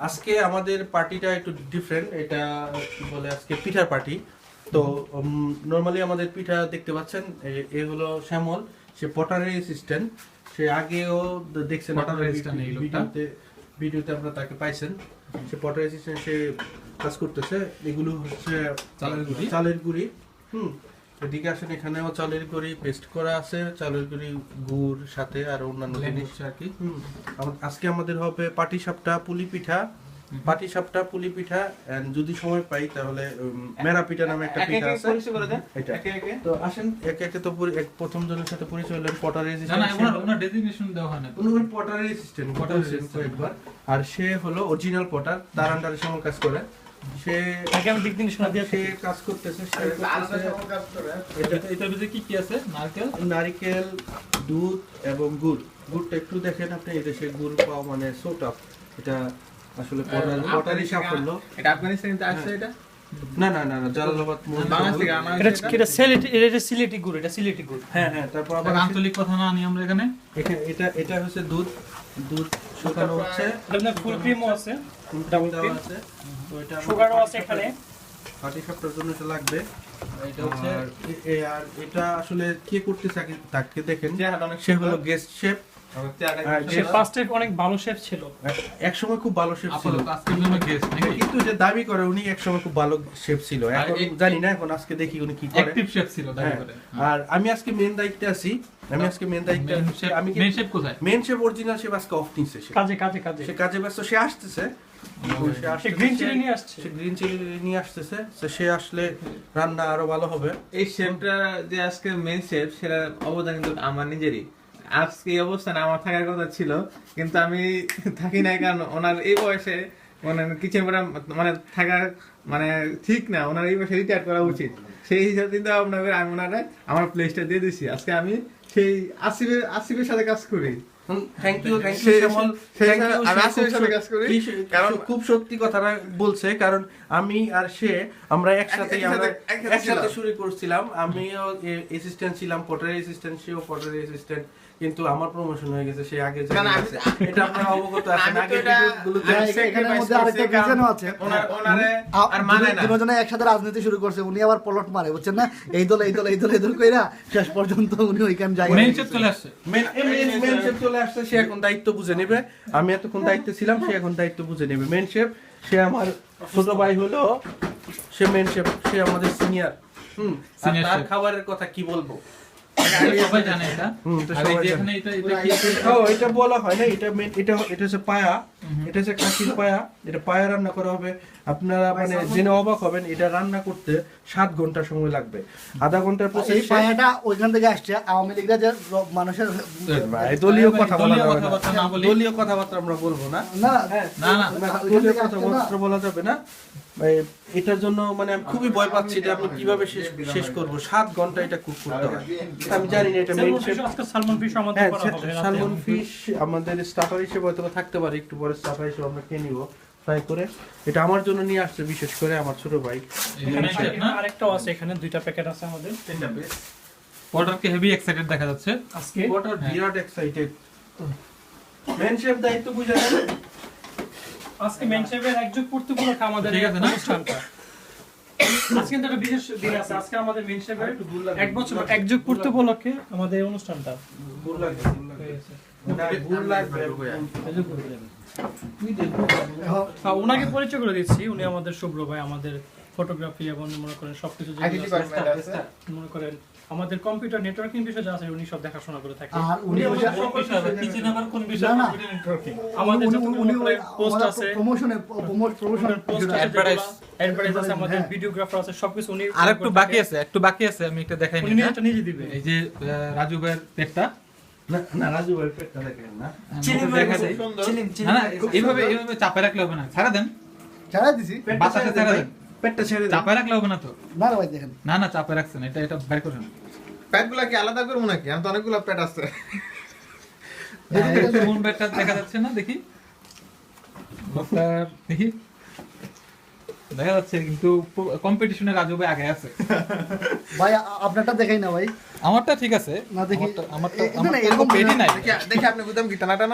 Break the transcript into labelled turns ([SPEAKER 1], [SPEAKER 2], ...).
[SPEAKER 1] আজকে আমাদের পার্টিটা একটু ডিফারেন্ট এটা কি বলে আজকে পিঠার পার্টি। তো নর্মালি আমাদের পিঠা দেখতে পাচ্ছেন এ- হলো শ্যামল সে পটারি অ্যাসিস্ট্যান্ট সে আগেও দেখছেন। ভিডিওতে ভিডিওতে আপনারা তাকে পাইছেন। সে পটারি অ্যাসিস্ট্যান্ট সে কাজ করতেছে। এগুলো হচ্ছে
[SPEAKER 2] চালের গুঁড়ি।
[SPEAKER 1] চালের গুঁড়ি। হুম। এদিকে আসেন এখানেও চালের গুঁড়ি পেস্ট করা আছে চালের গুঁড়ি গুড় সাথে আর অন্যান্য জিনিস
[SPEAKER 2] আর কি।
[SPEAKER 1] আজকে আমাদের হবে পাটি সাপটা পুলি পিঠা। পাটি সাপটা পুলি পিঠা and যদি সময় পাই তাহলে মেরা পিঠা নামে একটা পিঠা আছে। এটা। তো আসেন একে একে তো পরি- এক প্রথম জনের সাথে পরিচয় হলেন পটার
[SPEAKER 2] না না ওনার ডেজিগনেশন দেওয়া হয় না।
[SPEAKER 1] উনি পটার অ্যাসিস্ট্যান্ট পটার অ্যাসিস্ট্যান্ট একবার আর সে হলো অরিজিনাল পটার তার আন্ডারে সময় কাজ করে। সে
[SPEAKER 3] তাকে আমি দিক দিন শোনা দিয়ে
[SPEAKER 1] সে কাজ করতেছে সে করতেছে
[SPEAKER 2] এটা এটার ভিতরে কি কি আছে? নারকেল?
[SPEAKER 1] নারিকেল দুধ এবং গুড়। গুড়টা একটু দেখেন আপনি এই দেশে গুড় পাওয়া মানে সোটা এটা আসলে পটারি সাফল্য।
[SPEAKER 4] এটা আফগানিস্তান থেকে আসছে এটা?
[SPEAKER 1] না না না না জালালাবাদ
[SPEAKER 3] এটা সিলেটি এটা সিলেটি গুড় এটা সিলেটি গুড়।
[SPEAKER 1] হ্যাঁ হ্যাঁ তারপর আবার
[SPEAKER 2] আঞ্চলিক কথা না আনি আমরা এখানে?
[SPEAKER 1] এখানে এটা এটা হচ্ছে দুধ। দুধ শুকানো হচ্ছে।
[SPEAKER 3] এখানে ফুল ক্রিমও আছে।
[SPEAKER 1] ডাবল
[SPEAKER 3] ক্রিম
[SPEAKER 1] আছে। তো এটা
[SPEAKER 3] শুকানো আছে এখানে।
[SPEAKER 1] পার্টি সাপটার জন্য এটা লাগবে।
[SPEAKER 2] এটা হচ্ছে
[SPEAKER 1] আর এটা আসলে কে করতে থাকে তাকে দেখেন।
[SPEAKER 4] অনেক
[SPEAKER 1] সে হলো গেস্ট শেফ
[SPEAKER 4] চেহারাটা
[SPEAKER 1] আর
[SPEAKER 3] সে অনেক ভালো শেফ ছিল।
[SPEAKER 1] এক সময় খুব ভালো শেফ ছিল।
[SPEAKER 2] জন্য
[SPEAKER 1] কিন্তু যে দাবি করে উনি এক সময় খুব ভালো শেফ ছিল। এখন জানি না এখন আজকে দেখি উনি কি করে।
[SPEAKER 2] শেফ ছিল দাবি
[SPEAKER 1] হ্যাঁ,
[SPEAKER 2] করে।
[SPEAKER 1] আর আমি আজকে মেন দায়িত্বে আছি। আমি আজকে মেন দায়িত্বে আছি।
[SPEAKER 2] শেফ
[SPEAKER 1] আমি
[SPEAKER 2] শেফ কোথায়?
[SPEAKER 1] মেন শেফ অরিজিনাল শেফ আজকে অফ
[SPEAKER 3] কাজে কাজে কাজে।
[SPEAKER 1] সে কাজে ব্যস্ত সে আসতেছে।
[SPEAKER 3] গ্রিন চিলি নিয়ে আসছে।
[SPEAKER 1] সে গ্রিন চিলি নিয়ে আসতেছে। সে আসলে রান্না আরও ভালো হবে।
[SPEAKER 4] এই শেফটা যে আজকে মেন শেফ সেটা অবদান কিন্তু আমার নিজেরই। আজকে এই অবস্থানে আমার থাকার কথা ছিল, কিন্তু আমি থাকি নাই কারণ ওনার এই বয়সে মানে কিচেন মানে থাকা মানে ঠিক না, ওনার এই বয়সে রিটায়ার করা উচিত। সেই হিসাবে চিন্তা করে আমি ওনারে আমার প্লেসটা দিয়ে দিছি। আজকে আমি সেই আসিফের আসিফের সাথে কাজ করি।
[SPEAKER 1] Thank you thank you Shyamal
[SPEAKER 4] say-
[SPEAKER 1] Thank
[SPEAKER 4] আমি
[SPEAKER 1] সে খুব
[SPEAKER 4] সাথে কাজ করি। কারণ-
[SPEAKER 1] খুব সত্যি কথাটা বলছে কারণ আমি আর সে আমরা একসাথে
[SPEAKER 4] একসাথে-
[SPEAKER 1] আমরা
[SPEAKER 4] একসাথে
[SPEAKER 1] একসাথে শুরু করছিলাম। আমিও অ্যাসিস্ট্যান্ট ছিলাম পটারি অ্যাসিস্ট্যান্ট সেও পটারি অ্যাসিস্ট্যান্ট কিন্তু আমার প্রমোশন হয়ে গেছে সে আগে এটা আপনারা অবগত আছেন
[SPEAKER 5] মধ্যে আরেকটা আছে।
[SPEAKER 4] ওনারে আর মানে না।
[SPEAKER 5] দুজনে একসাথে রাজনীতি শুরু করছে উনি আবার পলট মারে বুঝছেন না? এই দল এই দল এই দল এই দল কইরা শেষ পর্যন্ত উনি ওইখান
[SPEAKER 2] মেন শেফ চলে আসছে।
[SPEAKER 1] মেন মেন- মেন চলে আসছে সে এখন দায়িত্ব বুঝে নেবে। আমি এতক্ষণ দায়িত্বে ছিলাম সে এখন দায়িত্ব বুঝে নেবে। মেন শেফ সে আমার ছোট ভাই হলো সে মেন শেফ সে আমাদের সিনিয়র হুম তার খাবারের কথা কি বলব?
[SPEAKER 2] এটা।
[SPEAKER 1] বলা হয় না এটা এটা এটা হচ্ছে পায়া। এটা হচ্ছে খাসির পায়া। এটা পায়া রান্না করা হবে। আপনারা মানে জেনে অবাক হবেন এটা রান্না করতে সাত ঘণ্টা সময় লাগবে। আধা ঘণ্টার
[SPEAKER 5] এই
[SPEAKER 1] প্রসেস
[SPEAKER 5] পায়াটা ওইখান থেকে আসছে আওয়ামী লীগরা যে মানুষের
[SPEAKER 1] দলীয় কথা বলা
[SPEAKER 2] দলীয়
[SPEAKER 1] যাবে না।
[SPEAKER 2] কথাবার্তা
[SPEAKER 1] আমরা বলব না।
[SPEAKER 5] না
[SPEAKER 1] হ্যাঁ।
[SPEAKER 2] না
[SPEAKER 1] দলীয় কথাবার্তা বলা যাবে না। এটার জন্য মানে আমি খুবই ভয় পাচ্ছি যে আমি কীভাবে শেষ শেষ করব। সাত ঘণ্টা এটা কুক করতে হয় আমি জানি না এটা main
[SPEAKER 3] salmon fish salmon fish আমাদের
[SPEAKER 1] হ্যাঁ
[SPEAKER 3] হবে।
[SPEAKER 1] সালমন ফিশ আমাদের স্টাফার হিসেবে হয়তো থাকতে পারে একটু পরে স্টাফার হিসেবে আমরা খেয়ে নিব। ফ্রাই করে। এটা আমার জন্য নিয়ে আসছে বিশেষ করে আমার ছোট ভাই।
[SPEAKER 2] এখানে
[SPEAKER 3] এখানে
[SPEAKER 2] না?
[SPEAKER 3] আরেকটাও আছে এখানে দুইটা প্যাকেট আছে আমাদের।
[SPEAKER 2] পটারকে হেভি এক্সাইটেড দেখা যাচ্ছে।
[SPEAKER 3] আজকে?
[SPEAKER 1] What are বিরাট এক্সাইটেড মেন শেফ দায়িত্ব বুঝে নেন।
[SPEAKER 3] আজকে মেন শেফের একযুগ পূর্তি উপলক্ষে আমাদের
[SPEAKER 2] ঠিক আছে না?
[SPEAKER 3] অনুষ্ঠানটা। আজকে কিন্তু একটা বিশেষ দিন আছে। আজকে আমাদের মেন শেফের এক বছর একযুগ পূর্তি উপলক্ষে আমাদের অনুষ্ঠানটা।
[SPEAKER 1] ভুল ভুল
[SPEAKER 3] আহ, ওনাকে পরিচয় করে দিচ্ছি। উনি আমাদের শুভ্র ভাই আমাদের ফটোগ্রাফি এবং মনে করেন সবকিছু আছে, মনে করেন আমাদের কম্পিউটার নেটওয়ার্কিং বিষয় যা আছে উনি সব দেখাশোনা করে থাকেন
[SPEAKER 5] উনি
[SPEAKER 3] উনি আমাদের। কিচেন আবার কোন বিষয় নেটওয়ার্কিং
[SPEAKER 5] উনি-
[SPEAKER 3] পোস্ট আছে।
[SPEAKER 5] প্রমোশনে প্রমোশন
[SPEAKER 3] পোস্ট আছে অ্যাডভার্টাইজ আছে। আমাদের
[SPEAKER 5] হ্যাঁ।
[SPEAKER 3] ভিডিওগ্রাফার আছে সবকিছু উনি
[SPEAKER 2] আর একটু বাকি আছে একটু বাকি আছে আমি একটা দেখাই
[SPEAKER 3] উনি
[SPEAKER 2] নিই
[SPEAKER 3] নিজেটা নিজে দিবে।
[SPEAKER 2] এই যে রাজু ভাইয়ের পেটটা
[SPEAKER 1] না, না, রাজু ভাই পেটটা
[SPEAKER 2] চাপে রাখলে হবে না। ছাড়া দেন।
[SPEAKER 5] ছাড়া দিছি।
[SPEAKER 2] বাতাসে ছাড়া দেন
[SPEAKER 1] পেটটা ছেড়ে দেন।
[SPEAKER 2] চাপে রাখলে হবে না তো।
[SPEAKER 5] না ভাই দেখেন।
[SPEAKER 2] না না চাপে রাখছেন এটা এটা বের করেন।
[SPEAKER 4] প্যাডগুলা কি আলাদা করব নাকি? আমি তো অনেকগুলো প্যাড আছে।
[SPEAKER 2] কোন পেটটা দেখা যাচ্ছে না দেখি। দেখি। দেখা যাচ্ছে কিন্তু কম্পিটিশনে রাজু ভাই আগে আছে।
[SPEAKER 5] ভাই আপনারটা দেখাই না ভাই।
[SPEAKER 2] আমারটা ঠিক আছে।
[SPEAKER 5] না দেখি।
[SPEAKER 2] আমারটা
[SPEAKER 5] এরকম
[SPEAKER 2] পেডি নাই।
[SPEAKER 4] দেখি আপনি বুঝতাম কি টানাটা টানা